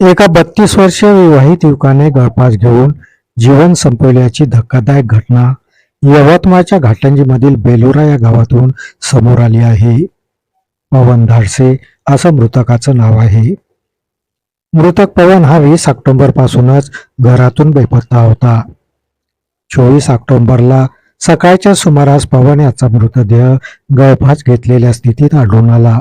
एका बत्तीस वर्षीय विवाहित युवकाने गळफास घेऊन जीवन संपवल्याची धक्कादायक घटना यवतमाळच्या घाटंजीमधील बेलोरा या गावातून समोर आली आहे. पवन धाडसे असं मृतकाचं नाव आहे. मृतक पवन हा वीस ऑक्टोबर पासूनच घरातून बेपत्ता होता. चोवीस ऑक्टोबरला सकाळच्या सुमारास पवन याचा मृतदेह गळफास घेतलेल्या स्थितीत आढळून आला.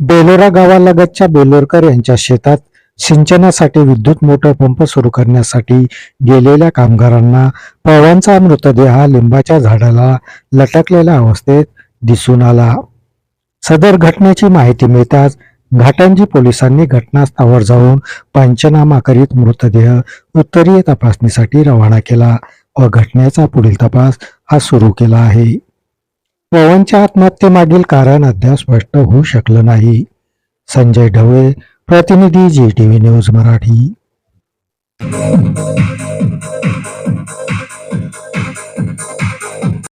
बेलोरा गावालगतच्या बेलोरकर यांच्या शेतात सिंचनासाठी विद्युत मोटर पंप सुरू करण्यासाठी गेलेल्या कामगारांना पवांचा मृतदेह लिंबाच्या झाडाला लटकलेल्या अवस्थेत दिसून आला. सदर घटनेची माहिती मिळताच घाटांजी पोलिसांनी घटनास्थळावर जाऊन पंचनामा करीत मृतदेह उत्तरीय तपासणीसाठी रवाना केला व घटनेचा पुढील तपास हा सुरू केला आहे. पवनच्या आत्महत्येमागील कारण अद्याप स्पष्ट होऊ शकलं नाही. संजय ढवळे प्रतिनिधी जी टीव्ही न्यूज मराठी.